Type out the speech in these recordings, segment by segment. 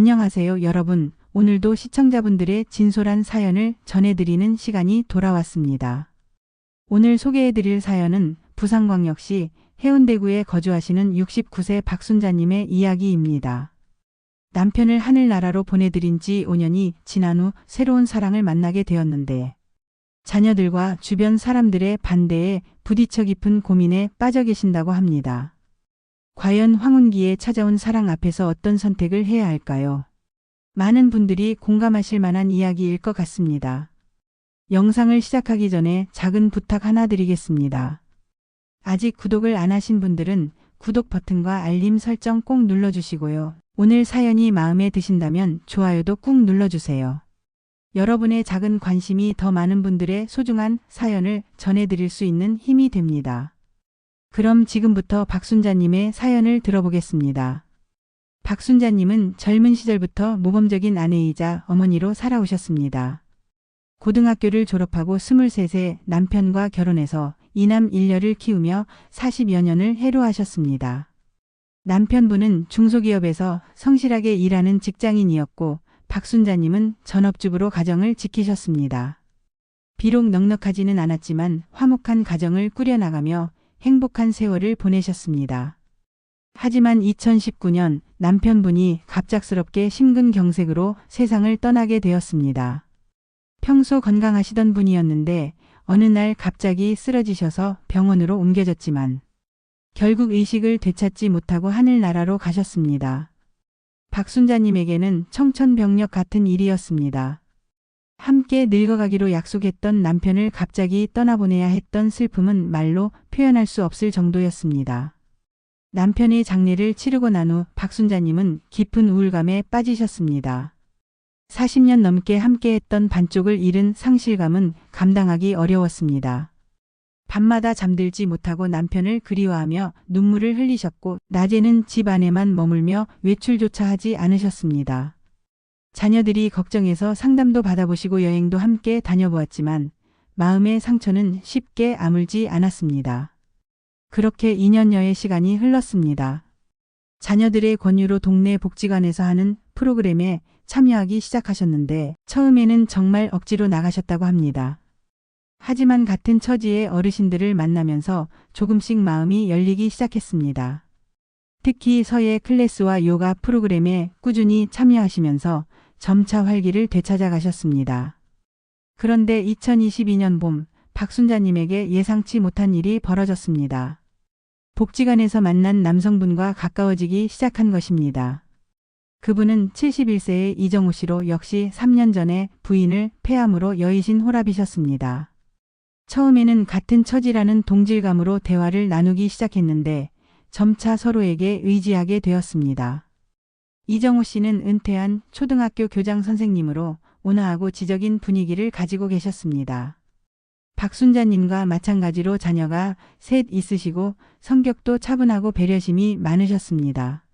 안녕하세요, 여러분. 오늘도 시청자분들의 진솔한 사연을 전해드리는 시간이 돌아왔습니다. 오늘 소개해드릴 사연은 부산광역시 해운대구에 거주하시는 69세 박순자님의 이야기입니다. 남편을 하늘나라로 보내드린 지 5년이 지난 후 새로운 사랑을 만나게 되었는데 자녀들과 주변 사람들의 반대에 부딪혀 깊은 고민에 빠져 계신다고 합니다. 과연 황혼기에 찾아온 사랑 앞에서 어떤 선택을 해야 할까요? 많은 분들이 공감하실 만한 이야기일 것 같습니다. 영상을 시작하기 전에 작은 부탁 하나 드리겠습니다. 아직 구독을 안 하신 분들은 구독 버튼과 알림 설정 꼭 눌러주시고요. 오늘 사연이 마음에 드신다면 좋아요도 꾹 눌러주세요. 여러분의 작은 관심이 더 많은 분들의 소중한 사연을 전해드릴 수 있는 힘이 됩니다. 그럼 지금부터 박순자님의 사연을 들어보겠습니다. 박순자님은 젊은 시절부터 모범적인 아내이자 어머니로 살아오셨습니다. 고등학교를 졸업하고 23세 남편과 결혼해서 이남 일녀를 키우며 40여 년을 해로하셨습니다. 남편분은 중소기업에서 성실하게 일하는 직장인이었고 박순자님은 전업주부로 가정을 지키셨습니다. 비록 넉넉하지는 않았지만 화목한 가정을 꾸려나가며 행복한 세월을 보내셨습니다. 하지만 2019년 남편분이 갑작스럽게 심근경색으로 세상을 떠나게 되었습니다. 평소 건강하시던 분이었는데 어느 날 갑자기 쓰러지셔서 병원으로 옮겨졌지만 결국 의식을 되찾지 못하고 하늘나라로 가셨습니다. 박순자님에게는 청천벽력 같은 일이었습니다. 함께 늙어가기로 약속했던 남편을 갑자기 떠나보내야 했던 슬픔은 말로 표현할 수 없을 정도였습니다. 남편의 장례를 치르고 난 후 박순자님은 깊은 우울감에 빠지셨습니다. 40년 넘게 함께했던 반쪽을 잃은 상실감은 감당하기 어려웠습니다. 밤마다 잠들지 못하고 남편을 그리워하며 눈물을 흘리셨고 낮에는 집 안에만 머물며 외출조차 하지 않으셨습니다. 자녀들이 걱정해서 상담도 받아보시고 여행도 함께 다녀보았지만 마음의 상처는 쉽게 아물지 않았습니다. 그렇게 2년여의 시간이 흘렀습니다. 자녀들의 권유로 동네 복지관에서 하는 프로그램에 참여하기 시작하셨는데 처음에는 정말 억지로 나가셨다고 합니다. 하지만 같은 처지의 어르신들을 만나면서 조금씩 마음이 열리기 시작했습니다. 특히 서예 클래스와 요가 프로그램에 꾸준히 참여하시면서 점차 활기를 되찾아 가셨습니다. 그런데 2022년 봄 박순자님에게 예상치 못한 일이 벌어졌습니다. 복지관에서 만난 남성분과 가까워지기 시작한 것입니다. 그분은 71세의 이정우 씨로 역시 3년 전에 부인을 폐암으로 여의신 호랍이셨습니다. 처음에는 같은 처지라는 동질감으로 대화를 나누기 시작했는데 점차 서로에게 의지하게 되었습니다. 이정우 씨는 은퇴한 초등학교 교장 선생님으로 온화하고 지적인 분위기를 가지고 계셨습니다. 박순자님과 마찬가지로 자녀가 셋 있으시고 성격도 차분하고 배려심이 많으셨습니다.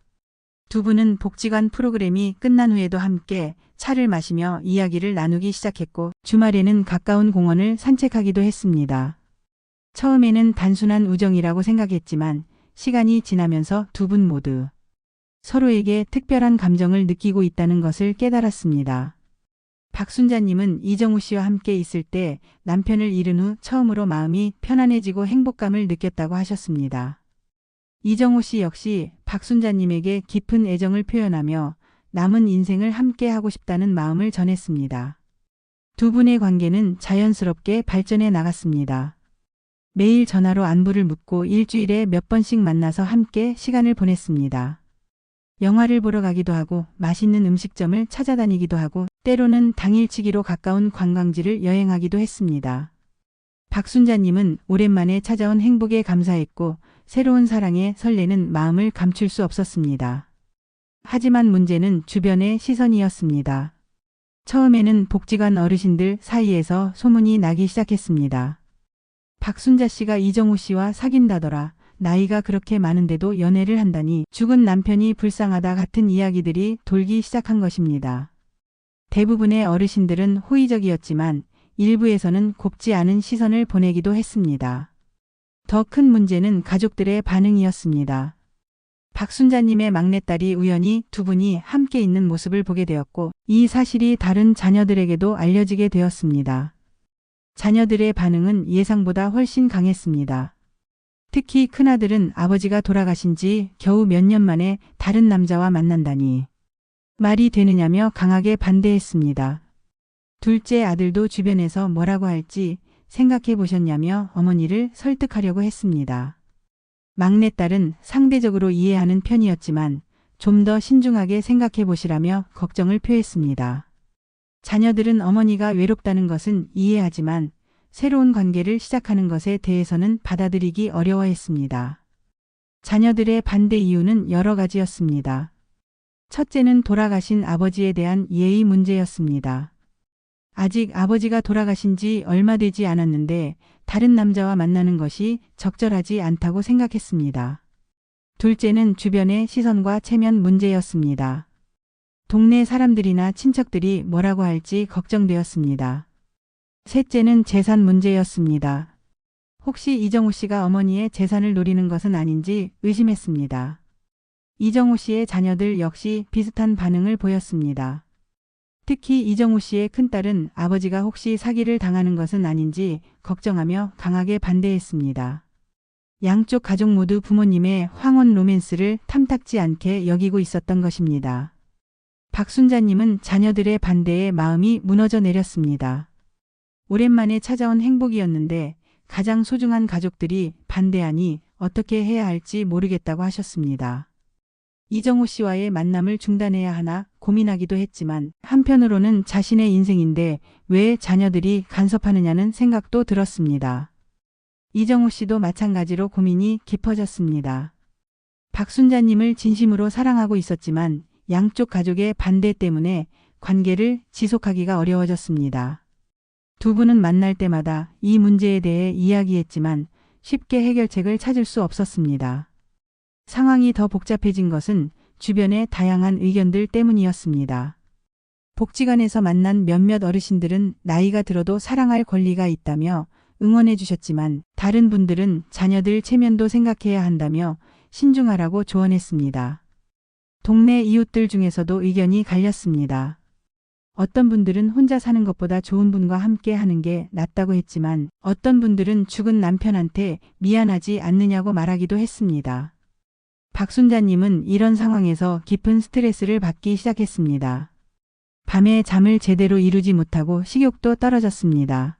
두 분은 복지관 프로그램이 끝난 후에도 함께 차를 마시며 이야기를 나누기 시작했고 주말에는 가까운 공원을 산책하기도 했습니다. 처음에는 단순한 우정이라고 생각했지만 시간이 지나면서 두 분 모두 서로에게 특별한 감정을 느끼고 있다는 것을 깨달았습니다. 박순자님은 이정우 씨와 함께 있을 때 남편을 잃은 후 처음으로 마음이 편안해지고 행복감을 느꼈다고 하셨습니다. 이정우 씨 역시 박순자님에게 깊은 애정을 표현하며 남은 인생을 함께 하고 싶다는 마음을 전했습니다. 두 분의 관계는 자연스럽게 발전해 나갔습니다. 매일 전화로 안부를 묻고 일주일에 몇 번씩 만나서 함께 시간을 보냈습니다. 영화를 보러 가기도 하고 맛있는 음식점을 찾아다니기도 하고 때로는 당일치기로 가까운 관광지를 여행하기도 했습니다. 박순자님은 오랜만에 찾아온 행복에 감사했고 새로운 사랑에 설레는 마음을 감출 수 없었습니다. 하지만 문제는 주변의 시선이었습니다. 처음에는 복지관 어르신들 사이에서 소문이 나기 시작했습니다. 박순자 씨가 이정우 씨와 사귄다더라. 나이가 그렇게 많은데도 연애를 한다니 죽은 남편이 불쌍하다 같은 이야기들이 돌기 시작한 것입니다. 대부분의 어르신들은 호의적이었지만 일부에서는 곱지 않은 시선을 보내기도 했습니다. 더 큰 문제는 가족들의 반응이었습니다. 박순자님의 막내딸이 우연히 두 분이 함께 있는 모습을 보게 되었고 이 사실이 다른 자녀들에게도 알려지게 되었습니다. 자녀들의 반응은 예상보다 훨씬 강했습니다. 특히 큰아들은 아버지가 돌아가신 지 겨우 몇 년 만에 다른 남자와 만난다니 말이 되느냐며 강하게 반대했습니다. 둘째 아들도 주변에서 뭐라고 할지 생각해 보셨냐며 어머니를 설득하려고 했습니다. 막내딸은 상대적으로 이해하는 편이었지만 좀 더 신중하게 생각해 보시라며 걱정을 표했습니다. 자녀들은 어머니가 외롭다는 것은 이해하지만 새로운 관계를 시작하는 것에 대해서는 받아들이기 어려워했습니다. 자녀들의 반대 이유는 여러 가지였습니다. 첫째는 돌아가신 아버지에 대한 예의 문제였습니다. 아직 아버지가 돌아가신 지 얼마 되지 않았는데 다른 남자와 만나는 것이 적절하지 않다고 생각했습니다. 둘째는 주변의 시선과 체면 문제였습니다. 동네 사람들이나 친척들이 뭐라고 할지 걱정되었습니다. 셋째는 재산 문제였습니다. 혹시 이정우 씨가 어머니의 재산을 노리는 것은 아닌지 의심했습니다. 이정우 씨의 자녀들 역시 비슷한 반응을 보였습니다. 특히 이정우 씨의 큰딸은 아버지가 혹시 사기를 당하는 것은 아닌지 걱정하며 강하게 반대했습니다. 양쪽 가족 모두 부모님의 황혼 로맨스를 탐탁지 않게 여기고 있었던 것입니다. 박순자님은 자녀들의 반대에 마음이 무너져 내렸습니다. 오랜만에 찾아온 행복이었는데 가장 소중한 가족들이 반대하니 어떻게 해야 할지 모르겠다고 하셨습니다. 이정호 씨와의 만남을 중단해야 하나 고민하기도 했지만 한편으로는 자신의 인생인데 왜 자녀들이 간섭하느냐는 생각도 들었습니다. 이정호 씨도 마찬가지로 고민이 깊어졌습니다. 박순자님을 진심으로 사랑하고 있었지만 양쪽 가족의 반대 때문에 관계를 지속하기가 어려워졌습니다. 두 분은 만날 때마다 이 문제에 대해 이야기했지만 쉽게 해결책을 찾을 수 없었습니다. 상황이 더 복잡해진 것은 주변의 다양한 의견들 때문이었습니다. 복지관에서 만난 몇몇 어르신들은 나이가 들어도 사랑할 권리가 있다며 응원해 주셨지만 다른 분들은 자녀들 체면도 생각해야 한다며 신중하라고 조언했습니다. 동네 이웃들 중에서도 의견이 갈렸습니다. 어떤 분들은 혼자 사는 것보다 좋은 분과 함께 하는 게 낫다고 했지만 어떤 분들은 죽은 남편한테 미안하지 않느냐고 말하기도 했습니다. 박순자님은 이런 상황에서 깊은 스트레스를 받기 시작했습니다. 밤에 잠을 제대로 이루지 못하고 식욕도 떨어졌습니다.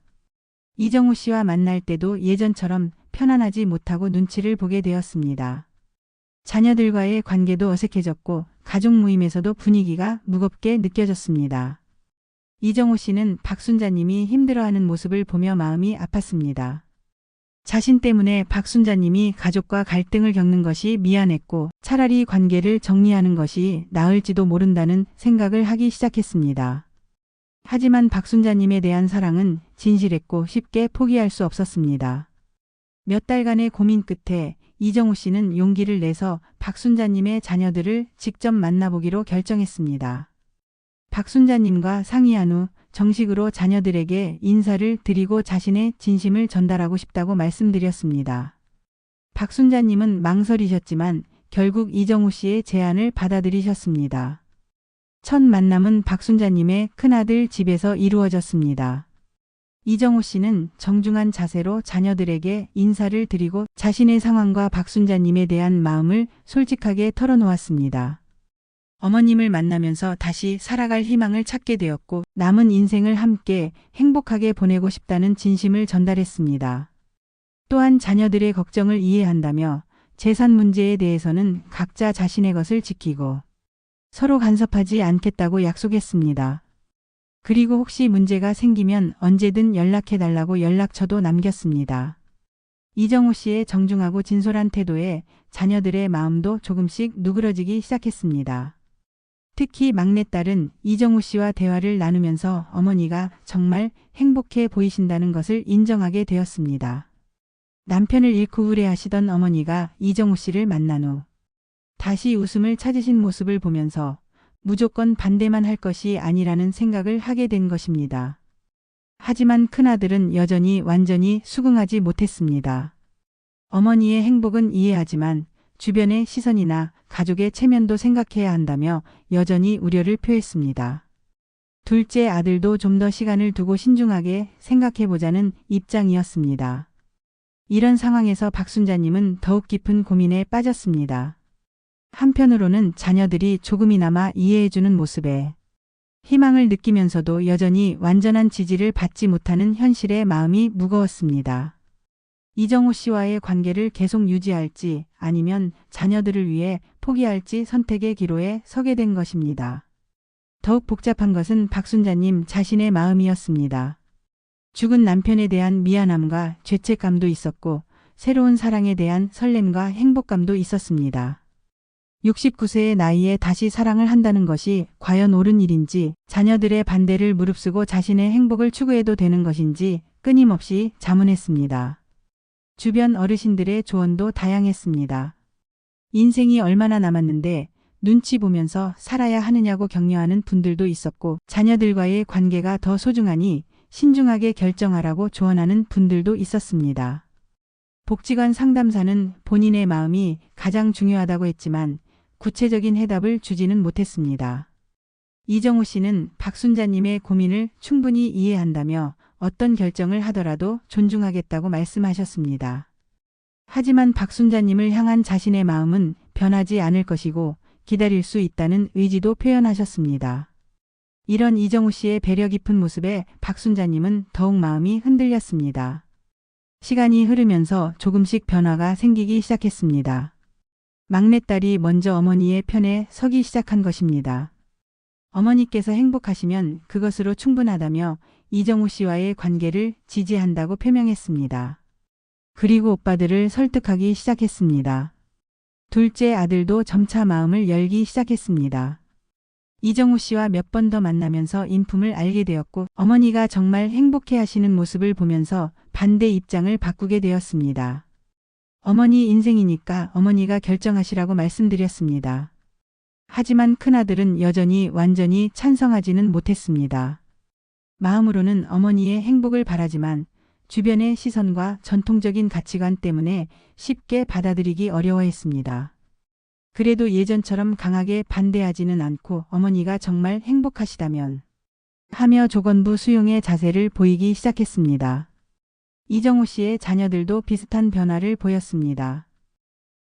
이정우 씨와 만날 때도 예전처럼 편안하지 못하고 눈치를 보게 되었습니다. 자녀들과의 관계도 어색해졌고 가족 모임에서도 분위기가 무겁게 느껴졌습니다. 이정호 씨는 박순자님이 힘들어하는 모습을 보며 마음이 아팠습니다. 자신 때문에 박순자님이 가족과 갈등을 겪는 것이 미안했고 차라리 관계를 정리하는 것이 나을지도 모른다는 생각을 하기 시작했습니다. 하지만 박순자님에 대한 사랑은 진실했고 쉽게 포기할 수 없었습니다. 몇 달간의 고민 끝에 이정우 씨는 용기를 내서 박순자님의 자녀들을 직접 만나보기로 결정했습니다. 박순자님과 상의한 후 정식으로 자녀들에게 인사를 드리고 자신의 진심을 전달하고 싶다고 말씀드렸습니다. 박순자님은 망설이셨지만 결국 이정우 씨의 제안을 받아들이셨습니다. 첫 만남은 박순자님의 큰아들 집에서 이루어졌습니다. 이정우 씨는 정중한 자세로 자녀들에게 인사를 드리고 자신의 상황과 박순자님에 대한 마음을 솔직하게 털어놓았습니다. 어머님을 만나면서 다시 살아갈 희망을 찾게 되었고 남은 인생을 함께 행복하게 보내고 싶다는 진심을 전달했습니다. 또한 자녀들의 걱정을 이해한다며 재산 문제에 대해서는 각자 자신의 것을 지키고 서로 간섭하지 않겠다고 약속했습니다. 그리고 혹시 문제가 생기면 언제든 연락해 달라고 연락처도 남겼습니다. 이정우 씨의 정중하고 진솔한 태도에 자녀들의 마음도 조금씩 누그러지기 시작했습니다. 특히 막내딸은 이정우 씨와 대화를 나누면서 어머니가 정말 행복해 보이신다는 것을 인정하게 되었습니다. 남편을 잃고 우울해하시던 어머니가 이정우 씨를 만난 후 다시 웃음을 찾으신 모습을 보면서 무조건 반대만 할 것이 아니라는 생각을 하게 된 것입니다. 하지만 큰아들은 여전히 완전히 수긍하지 못했습니다. 어머니의 행복은 이해하지만 주변의 시선이나 가족의 체면도 생각해야 한다며 여전히 우려를 표했습니다. 둘째 아들도 좀 더 시간을 두고 신중하게 생각해보자는 입장이었습니다. 이런 상황에서 박순자님은 더욱 깊은 고민에 빠졌습니다. 한편으로는 자녀들이 조금이나마 이해해주는 모습에 희망을 느끼면서도 여전히 완전한 지지를 받지 못하는 현실에 마음이 무거웠습니다. 이정호 씨와의 관계를 계속 유지할지 아니면 자녀들을 위해 포기할지 선택의 기로에 서게 된 것입니다. 더욱 복잡한 것은 박순자님 자신의 마음이었습니다. 죽은 남편에 대한 미안함과 죄책감도 있었고 새로운 사랑에 대한 설렘과 행복감도 있었습니다. 69세의 나이에 다시 사랑을 한다는 것이 과연 옳은 일인지 자녀들의 반대를 무릅쓰고 자신의 행복을 추구해도 되는 것인지 끊임없이 자문했습니다. 주변 어르신들의 조언도 다양했습니다. 인생이 얼마나 남았는데 눈치 보면서 살아야 하느냐고 격려하는 분들도 있었고 자녀들과의 관계가 더 소중하니 신중하게 결정하라고 조언하는 분들도 있었습니다. 복지관 상담사는 본인의 마음이 가장 중요하다고 했지만 구체적인 해답을 주지는 못했습니다. 이정우 씨는 박순자님의 고민을 충분히 이해한다며 어떤 결정을 하더라도 존중하겠다고 말씀하셨습니다. 하지만 박순자님을 향한 자신의 마음은 변하지 않을 것이고 기다릴 수 있다는 의지도 표현하셨습니다. 이런 이정우 씨의 배려 깊은 모습에 박순자님은 더욱 마음이 흔들렸습니다. 시간이 흐르면서 조금씩 변화가 생기기 시작했습니다. 막내딸이 먼저 어머니의 편에 서기 시작한 것입니다. 어머니께서 행복하시면 그것으로 충분하다며 이정우 씨와의 관계를 지지한다고 표명했습니다. 그리고 오빠들을 설득하기 시작했습니다. 둘째 아들도 점차 마음을 열기 시작했습니다. 이정우 씨와 몇 번 더 만나면서 인품을 알게 되었고 어머니가 정말 행복해 하시는 모습을 보면서 반대 입장을 바꾸게 되었습니다. 어머니 인생이니까 어머니가 결정하시라고 말씀드렸습니다. 하지만 큰아들은 여전히 완전히 찬성하지는 못했습니다. 마음으로는 어머니의 행복을 바라지만 주변의 시선과 전통적인 가치관 때문에 쉽게 받아들이기 어려워했습니다. 그래도 예전처럼 강하게 반대하지는 않고 어머니가 정말 행복하시다면 하며 조건부 수용의 자세를 보이기 시작했습니다. 이정호 씨의 자녀들도 비슷한 변화를 보였습니다.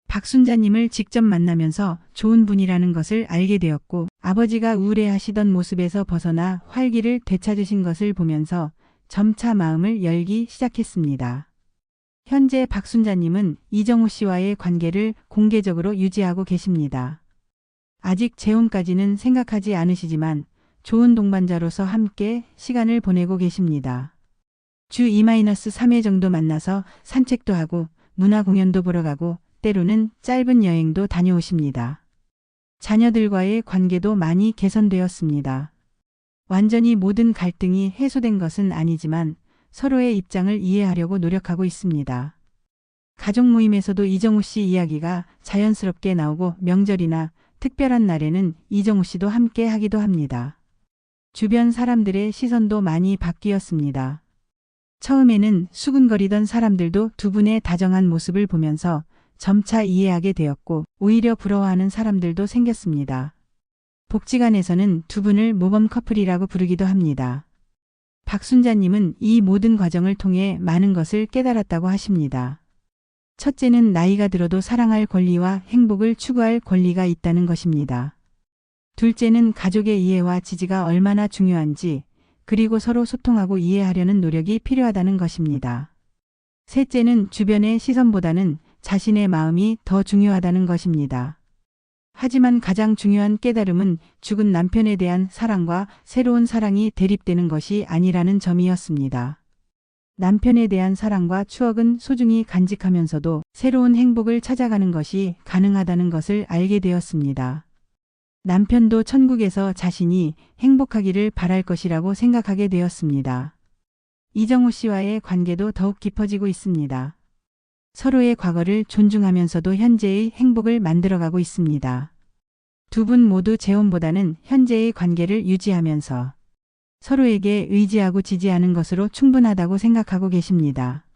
박순자님을 직접 만나면서 좋은 분이라는 것을 알게 되었고 아버지가 우울해하시던 모습에서 벗어나 활기를 되찾으신 것을 보면서 점차 마음을 열기 시작했습니다. 현재 박순자님은 이정호 씨와의 관계를 공개적으로 유지하고 계십니다. 아직 재혼까지는 생각하지 않으시지만 좋은 동반자로서 함께 시간을 보내고 계십니다. 주 2-3회 정도 만나서 산책도 하고 문화 공연도 보러 가고 때로는 짧은 여행도 다녀오십니다. 자녀들과의 관계도 많이 개선되었습니다. 완전히 모든 갈등이 해소된 것은 아니지만 서로의 입장을 이해하려고 노력하고 있습니다. 가족 모임에서도 이정우 씨 이야기가 자연스럽게 나오고 명절이나 특별한 날에는 이정우 씨도 함께 하기도 합니다. 주변 사람들의 시선도 많이 바뀌었습니다. 처음에는 수근거리던 사람들도 두 분의 다정한 모습을 보면서 점차 이해하게 되었고 오히려 부러워하는 사람들도 생겼습니다. 복지관에서는 두 분을 모범 커플이라고 부르기도 합니다. 박순자님은 이 모든 과정을 통해 많은 것을 깨달았다고 하십니다. 첫째는 나이가 들어도 사랑할 권리와 행복을 추구할 권리가 있다는 것입니다. 둘째는 가족의 이해와 지지가 얼마나 중요한지 그리고 서로 소통하고 이해하려는 노력이 필요하다는 것입니다. 셋째는 주변의 시선보다는 자신의 마음이 더 중요하다는 것입니다. 하지만 가장 중요한 깨달음은 죽은 남편에 대한 사랑과 새로운 사랑이 대립되는 것이 아니라는 점이었습니다. 남편에 대한 사랑과 추억은 소중히 간직하면서도 새로운 행복을 찾아가는 것이 가능하다는 것을 알게 되었습니다. 남편도 천국에서 자신이 행복하기를 바랄 것이라고 생각하게 되었습니다. 이정우 씨와의 관계도 더욱 깊어지고 있습니다. 서로의 과거를 존중하면서도 현재의 행복을 만들어가고 있습니다. 두 분 모두 재혼보다는 현재의 관계를 유지하면서 서로에게 의지하고 지지하는 것으로 충분하다고 생각하고 계십니다.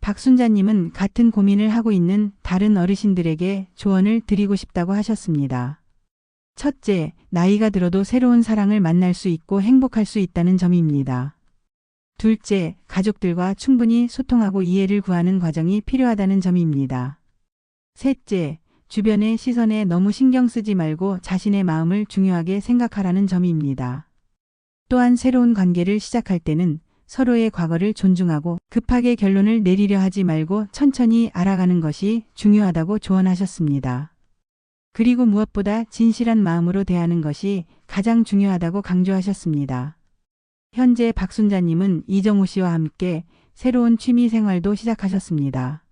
박순자님은 같은 고민을 하고 있는 다른 어르신들에게 조언을 드리고 싶다고 하셨습니다. 첫째, 나이가 들어도 새로운 사랑을 만날 수 있고 행복할 수 있다는 점입니다. 둘째, 가족들과 충분히 소통하고 이해를 구하는 과정이 필요하다는 점입니다. 셋째, 주변의 시선에 너무 신경 쓰지 말고 자신의 마음을 중요하게 생각하라는 점입니다. 또한 새로운 관계를 시작할 때는 서로의 과거를 존중하고 급하게 결론을 내리려 하지 말고 천천히 알아가는 것이 중요하다고 조언하셨습니다. 그리고 무엇보다 진실한 마음으로 대하는 것이 가장 중요하다고 강조하셨습니다. 현재 박순자님은 이정우 씨와 함께 새로운 취미 생활도 시작하셨습니다.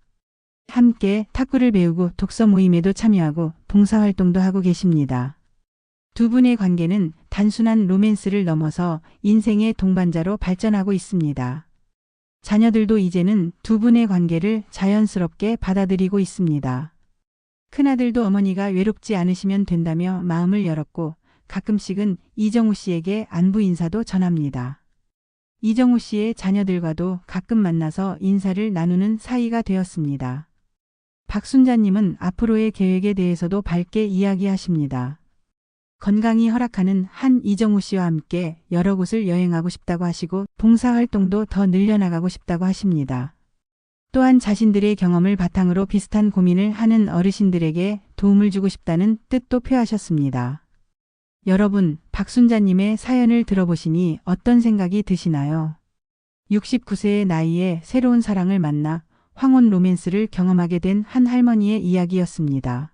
함께 탁구를 배우고 독서 모임에도 참여하고 봉사활동도 하고 계십니다. 두 분의 관계는 단순한 로맨스를 넘어서 인생의 동반자로 발전하고 있습니다. 자녀들도 이제는 두 분의 관계를 자연스럽게 받아들이고 있습니다. 큰아들도 어머니가 외롭지 않으시면 된다며 마음을 열었고 가끔씩은 이정우 씨에게 안부 인사도 전합니다. 이정우 씨의 자녀들과도 가끔 만나서 인사를 나누는 사이가 되었습니다. 박순자님은 앞으로의 계획에 대해서도 밝게 이야기하십니다. 건강이 허락하는 한 이정우 씨와 함께 여러 곳을 여행하고 싶다고 하시고 봉사활동도 더 늘려나가고 싶다고 하십니다. 또한 자신들의 경험을 바탕으로 비슷한 고민을 하는 어르신들에게 도움을 주고 싶다는 뜻도 표하셨습니다. 여러분, 박순자님의 사연을 들어보시니 어떤 생각이 드시나요? 69세의 나이에 새로운 사랑을 만나 황혼 로맨스를 경험하게 된 한 할머니의 이야기였습니다.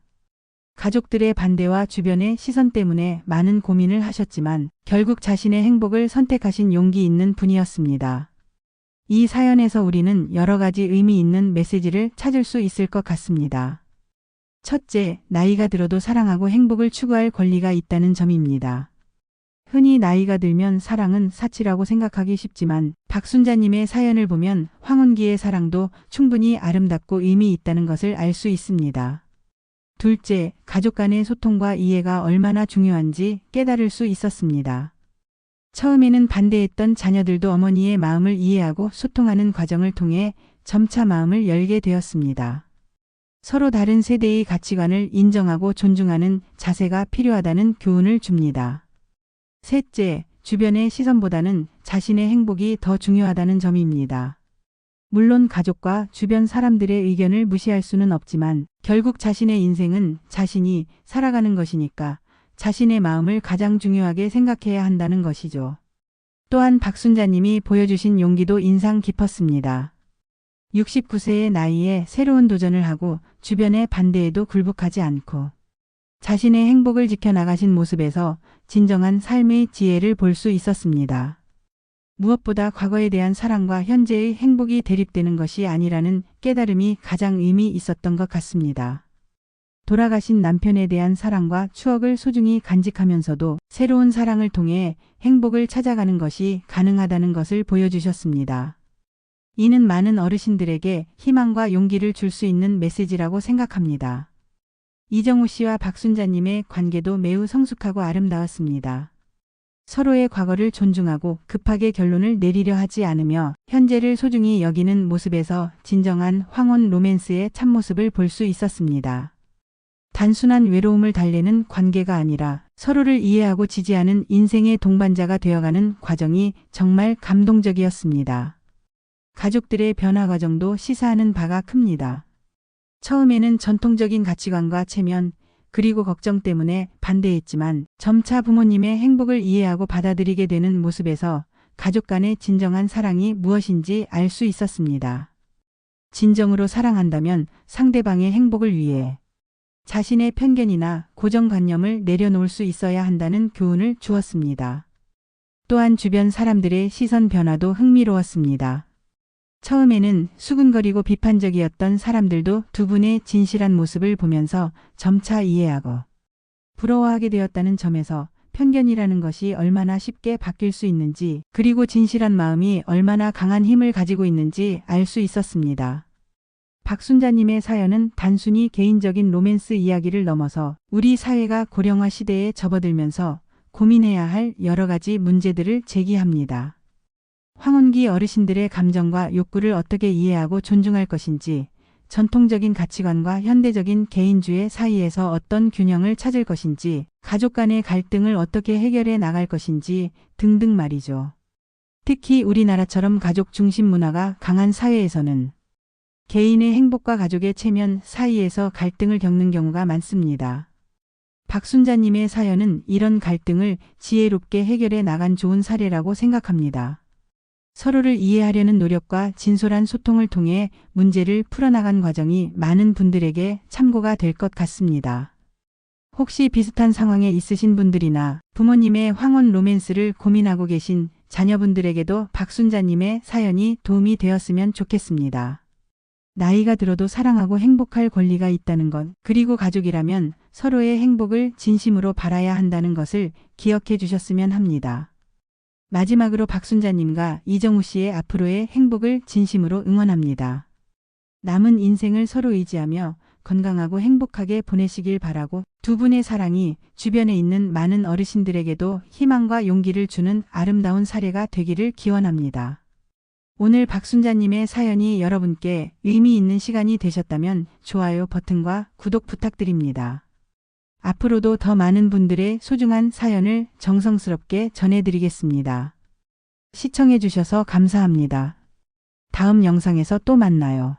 가족들의 반대와 주변의 시선 때문에 많은 고민을 하셨지만 결국 자신의 행복을 선택하신 용기 있는 분이었습니다. 이 사연에서 우리는 여러 가지 의미 있는 메시지를 찾을 수 있을 것 같습니다. 첫째, 나이가 들어도 사랑하고 행복을 추구할 권리가 있다는 점입니다. 흔히 나이가 들면 사랑은 사치라고 생각하기 쉽지만 박순자님의 사연을 보면 황혼기의 사랑도 충분히 아름답고 의미 있다는 것을 알 수 있습니다. 둘째, 가족 간의 소통과 이해가 얼마나 중요한지 깨달을 수 있었습니다. 처음에는 반대했던 자녀들도 어머니의 마음을 이해하고 소통하는 과정을 통해 점차 마음을 열게 되었습니다. 서로 다른 세대의 가치관을 인정하고 존중하는 자세가 필요하다는 교훈을 줍니다. 셋째, 주변의 시선보다는 자신의 행복이 더 중요하다는 점입니다. 물론 가족과 주변 사람들의 의견을 무시할 수는 없지만 결국 자신의 인생은 자신이 살아가는 것이니까 자신의 마음을 가장 중요하게 생각해야 한다는 것이죠. 또한 박순자님이 보여주신 용기도 인상 깊었습니다. 69세의 나이에 새로운 도전을 하고 주변의 반대에도 굴복하지 않고 자신의 행복을 지켜나가신 모습에서 진정한 삶의 지혜를 볼 수 있었습니다. 무엇보다 과거에 대한 사랑과 현재의 행복이 대립되는 것이 아니라는 깨달음이 가장 의미 있었던 것 같습니다. 돌아가신 남편에 대한 사랑과 추억을 소중히 간직하면서도 새로운 사랑을 통해 행복을 찾아가는 것이 가능하다는 것을 보여주셨습니다. 이는 많은 어르신들에게 희망과 용기를 줄 수 있는 메시지라고 생각합니다. 이정우 씨와 박순자님의 관계도 매우 성숙하고 아름다웠습니다. 서로의 과거를 존중하고 급하게 결론을 내리려 하지 않으며 현재를 소중히 여기는 모습에서 진정한 황혼 로맨스의 참모습을 볼 수 있었습니다. 단순한 외로움을 달래는 관계가 아니라 서로를 이해하고 지지하는 인생의 동반자가 되어가는 과정이 정말 감동적이었습니다. 가족들의 변화 과정도 시사하는 바가 큽니다. 처음에는 전통적인 가치관과 체면, 그리고 걱정 때문에 반대했지만 점차 부모님의 행복을 이해하고 받아들이게 되는 모습에서 가족 간의 진정한 사랑이 무엇인지 알 수 있었습니다. 진정으로 사랑한다면 상대방의 행복을 위해 자신의 편견이나 고정관념을 내려놓을 수 있어야 한다는 교훈을 주었습니다. 또한 주변 사람들의 시선 변화도 흥미로웠습니다. 처음에는 수근거리고 비판적이었던 사람들도 두 분의 진실한 모습을 보면서 점차 이해하고 부러워하게 되었다는 점에서 편견이라는 것이 얼마나 쉽게 바뀔 수 있는지 그리고 진실한 마음이 얼마나 강한 힘을 가지고 있는지 알 수 있었습니다. 박순자님의 사연은 단순히 개인적인 로맨스 이야기를 넘어서 우리 사회가 고령화 시대에 접어들면서 고민해야 할 여러 가지 문제들을 제기합니다. 황혼기 어르신들의 감정과 욕구를 어떻게 이해하고 존중할 것인지, 전통적인 가치관과 현대적인 개인주의 사이에서 어떤 균형을 찾을 것인지, 가족 간의 갈등을 어떻게 해결해 나갈 것인지 등등 말이죠. 특히 우리나라처럼 가족 중심 문화가 강한 사회에서는 개인의 행복과 가족의 체면 사이에서 갈등을 겪는 경우가 많습니다. 박순자님의 사연은 이런 갈등을 지혜롭게 해결해 나간 좋은 사례라고 생각합니다. 서로를 이해하려는 노력과 진솔한 소통을 통해 문제를 풀어나간 과정이 많은 분들에게 참고가 될 것 같습니다. 혹시 비슷한 상황에 있으신 분들이나 부모님의 황혼 로맨스를 고민하고 계신 자녀분들에게도 박순자님의 사연이 도움이 되었으면 좋겠습니다. 나이가 들어도 사랑하고 행복할 권리가 있다는 것, 그리고 가족이라면 서로의 행복을 진심으로 바라야 한다는 것을 기억해 주셨으면 합니다. 마지막으로 박순자님과 이정우 씨의 앞으로의 행복을 진심으로 응원합니다. 남은 인생을 서로 의지하며 건강하고 행복하게 보내시길 바라고 두 분의 사랑이 주변에 있는 많은 어르신들에게도 희망과 용기를 주는 아름다운 사례가 되기를 기원합니다. 오늘 박순자님의 사연이 여러분께 의미 있는 시간이 되셨다면 좋아요 버튼과 구독 부탁드립니다. 앞으로도 더 많은 분들의 소중한 사연을 정성스럽게 전해드리겠습니다. 시청해주셔서 감사합니다. 다음 영상에서 또 만나요.